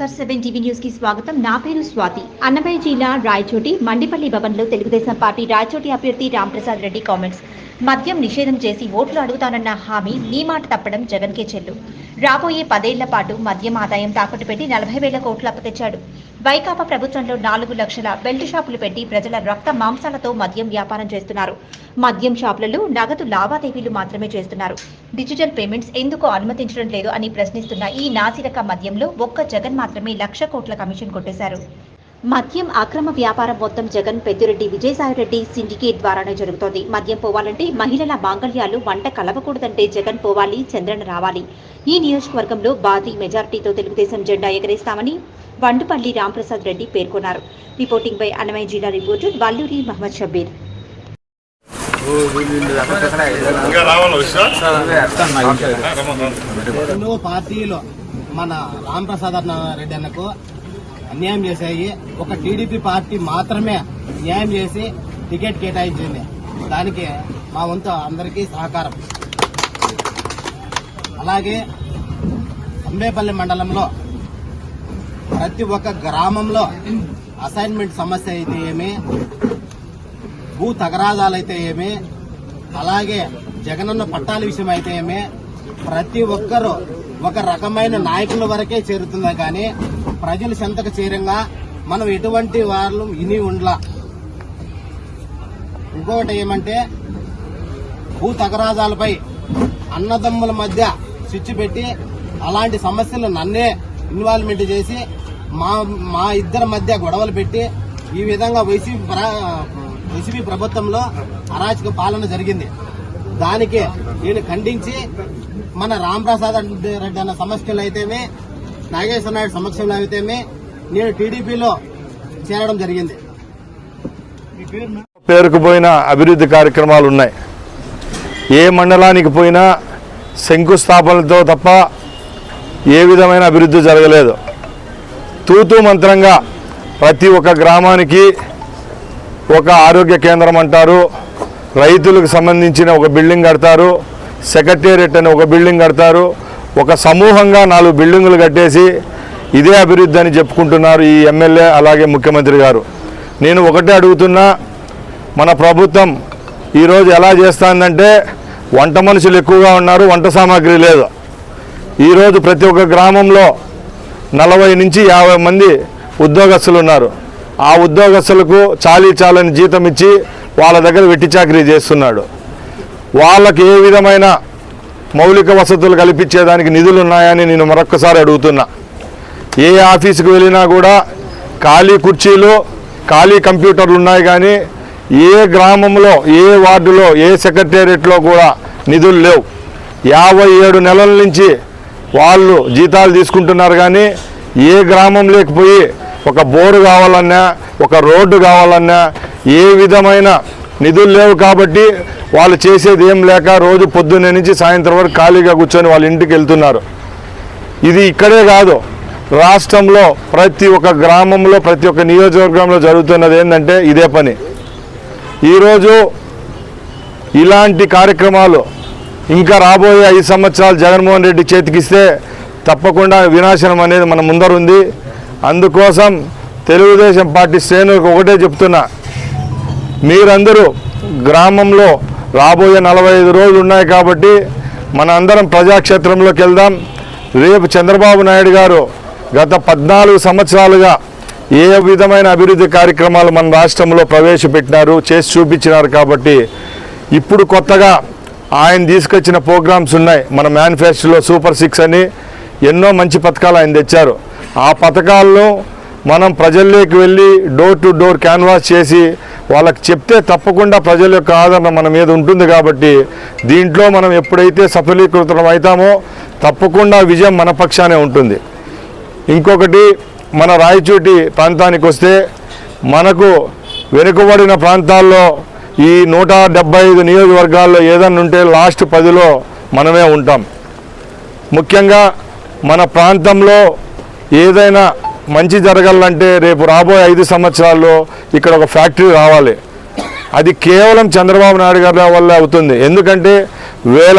SR seven TV న్యూస్కి స్వాగతం. నా పేరు స్వాతి. అన్నమయ్య జిల్లా రాయచోటి మండిపల్లి భవన్లో తెలుగుదేశం పార్టీ రాయచోటి అభ్యర్థి రాంప్రసాద్ రెడ్డి కామెంట్స్ మద్యం నిషేధం చేసి ఓట్లు అడుగుతానన్న హామీ నీ మాట తప్పడం జగన్కే చెల్లు. రాబోయే పదేళ్ళ పాటు మద్యం ఆదాయం తాకట్టు పెట్టి నలభై వేల కోట్లు అప్పతెచ్చాడు వైకాపా ప్రభుత్వంలో నాలుగు లక్షల బెల్ట్ షాపులు పెట్టి ప్రజల రక్త మాంసాలతో మద్యం వ్యాపారం చేస్తున్నారు. మద్యం షాపులలో నగదు లావాదేవీలు మాత్రమే చేస్తున్నారు. డిజిటల్ పేమెంట్స్ ఎందుకు అనుమతించడం లేదు అని ప్రశ్నిస్తున్న ఈ నాసిరక మద్యంలో ఒక్క జగన్ మాత్రమే లక్ష కోట్ల కమిషన్ కొట్టేశారు. మద్యం అక్రమ వ్యాపారం మొత్తం జగన్ పెద్దిరెడ్డి విజయసాయిరెడ్డి సిండికేట్ ద్వారానే జరుగుతోంది. మద్యం పోవాలంటే మహిళల మాంగళ్యాలు వంట కలవకూడదంటే జగన్ పోవాలి చంద్రన్ రావాలి. ఈ నియోజకవర్గంలో భారీ మెజార్టీతో తెలుగుదేశం జెండా ఎగరేస్తామని వండుపల్లి రాంప్రసాద్ రెడ్డి పేర్కొన్నారు. రిపోర్టింగ్ బై అన్నమయ్య జిల్లా రిపోర్టర్ వల్లూరి మహమ్మద్ షబీర్ రెండు పార్టీలు మన రామ్ ప్రసాద్ అన్న రెడ్డి అన్నకు అన్యాయం చేశాయి. ఒక టీడీపీ పార్టీ మాత్రమే న్యాయం చేసి టికెట్ కేటాయించింది. దానికి మా వంతు అందరికీ సహకారం. అలాగే అంబేపల్లి మండలంలో ప్రతి ఒక్క గ్రామంలో అసైన్మెంట్ సమస్య అయితే ఏమి? భూ తగరాజాలు అయితే ఏమి? అలాగే జగనన్న పట్టాల విషయం అయితే ఏమి? ప్రతి ఒక్కరూ ఒక రకమైన నాయకుల వరకే చేరుతుందా కానీ ప్రజలు చెంతకు చేరంగా మనం ఎటువంటి వాళ్ళు ఇని ఉండలా. ఇంకొకటి ఏమంటే భూ తగరాజాలపై అన్నదమ్ముల మధ్య స్విచ్ పెట్టి అలాంటి సమస్యలు నన్నే ఇన్వాల్వ్మెంట్ చేసి మా మా ఇద్దరి మధ్య గొడవలు పెట్టి ఈ విధంగా వైసీపీ ప్ర- వైసీపీ ప్రభుత్వంలో అరాచక పాలన జరిగింది. దానికి నేను ఖండించి మన రాంప్రసాద్ రెడ్డి అన్న సమస్యలు అయితేనే నాగేశ్వర నాయుడు సమక్షంలో అయితేనే నేను టీడీపీలో చేరడం జరిగింది. పేరుకుపోయిన అభివృద్ధి కార్యక్రమాలు ఉన్నాయి. ఏ మండలానికి పోయినా శంకుస్థాపనలతో తప్ప ఏ విధమైన అభివృద్ధి జరగలేదు. తూతూ మంత్రంగా ప్రతి ఒక్క గ్రామానికి ఒక ఆరోగ్య కేంద్రం అంటారు. రైతులకు సంబంధించిన ఒక బిల్డింగ్ కడతారు. సెక్రటేరియట్ అని ఒక బిల్డింగ్ కడతారు. ఒక సమూహంగా నాలుగు బిల్డింగులు కట్టేసి ఇదే అభివృద్ధి అని చెప్పుకుంటున్నారు ఈ ఎమ్మెల్యే అలాగే ముఖ్యమంత్రి గారు. నేను ఒకటే అడుగుతున్నా మన ప్రభుత్వం ఈరోజు ఎలా చేస్తుందంటే వంట మనుషులు ఎక్కువగా ఉన్నారు వంట సామాగ్రి లేదు. ఈరోజు ప్రతి ఒక్క గ్రామంలో నలభై నుంచి యాభై మంది ఉద్యోగస్తులు ఉన్నారు. ఆ ఉద్యోగస్తులకు చాలీ చాలని జీతం ఇచ్చి వాళ్ళ దగ్గర వెట్టి చాకరీ చేస్తున్నాడు. వాళ్ళకి ఏ విధమైన మౌలిక వసతులు కల్పించేదానికి నిధులు ఉన్నాయని నేను మరొక్కసారి అడుగుతున్నా. ఏ ఆఫీసుకు వెళ్ళినా కూడా ఖాళీ కుర్చీలు ఖాళీ కంప్యూటర్లు ఉన్నాయి కానీ ఏ గ్రామంలో ఏ వార్డులో ఏ సెక్రటేరియట్లో కూడా నిధులు లేవు. యాభై ఏడు నెలల నుంచి వాళ్ళు జీతాలు తీసుకుంటున్నారు కానీ ఏ గ్రామం లేకపోయి ఒక బోరు కావాలన్నా ఒక రోడ్డు కావాలన్నా ఏ విధమైన నిధులు లేవు కాబట్టి వాళ్ళు చేసేది ఏం లేక రోజు పొద్దున్నే నుంచి సాయంత్రం వరకు ఖాళీగా కూర్చొని వాళ్ళ ఇంటికి వెళ్తున్నారు. ఇది ఇక్కడే కాదు. రాష్ట్రంలో ప్రతి ఒక్క గ్రామంలో ప్రతి ఒక్క నియోజకవర్గంలో జరుగుతున్నది ఏంటంటే ఇదే పని. ఈరోజు ఇలాంటి కార్యక్రమాలు ఇంకా రాబోయే ఐదు సంవత్సరాలు జగన్మోహన్ రెడ్డి చేతికిస్తే తప్పకుండా వినాశనం అనేది మన ముందరుంది. అందుకోసం తెలుగుదేశం పార్టీ శ్రేణులకు ఒకటే చెప్తున్నా. మీరందరూ గ్రామంలో రాబోయే నలభై ఐదు రోజులు ఉన్నాయి కాబట్టి మన అందరం ప్రజాక్షేత్రంలోకి వెళ్దాం. రేపు చంద్రబాబు నాయుడు గారు గత పద్నాలుగు సంవత్సరాలుగా ఏ విధమైన అభివృద్ధి కార్యక్రమాలు మన రాష్ట్రంలో ప్రవేశపెట్టినారు చేసి చూపించినారు కాబట్టి ఇప్పుడు కొత్తగా ఆయన తీసుకొచ్చిన ప్రోగ్రామ్స్ ఉన్నాయి. మన మేనిఫెస్టోలో సూపర్ సిక్స్ అని ఎన్నో మంచి పథకాలు ఆయన తెచ్చారు. ఆ పథకాలను మనం ప్రజల్లోకి వెళ్ళి డోర్ టు డోర్ క్యాన్వాస్ చేసి వాళ్ళకి చెప్తే తప్పకుండా ప్రజల యొక్క ఆదరణ మన మీద ఉంటుంది కాబట్టి దీంట్లో మనం ఎప్పుడైతే సఫలీకృతం అవుతామో తప్పకుండా విజయం మన పక్షానే ఉంటుంది. ఇంకొకటి మన రాయచోటి ప్రాంతానికి వస్తే మనకు వెనుకబడిన ప్రాంతాల్లో ఈ నూట డెబ్బై ఐదు నియోజకవర్గాల్లో ఏదన్నా ఉంటే లాస్ట్ పదిలో మనమే ఉంటాం. ముఖ్యంగా మన ప్రాంతంలో ఏదైనా మంచి జరగాలంటే రేపు రాబోయే ఐదు సంవత్సరాల్లో ఇక్కడ ఒక ఫ్యాక్టరీ రావాలి. అది కేవలం చంద్రబాబు నాయుడు గారి వల్ల అవుతుంది. ఎందుకంటే వేల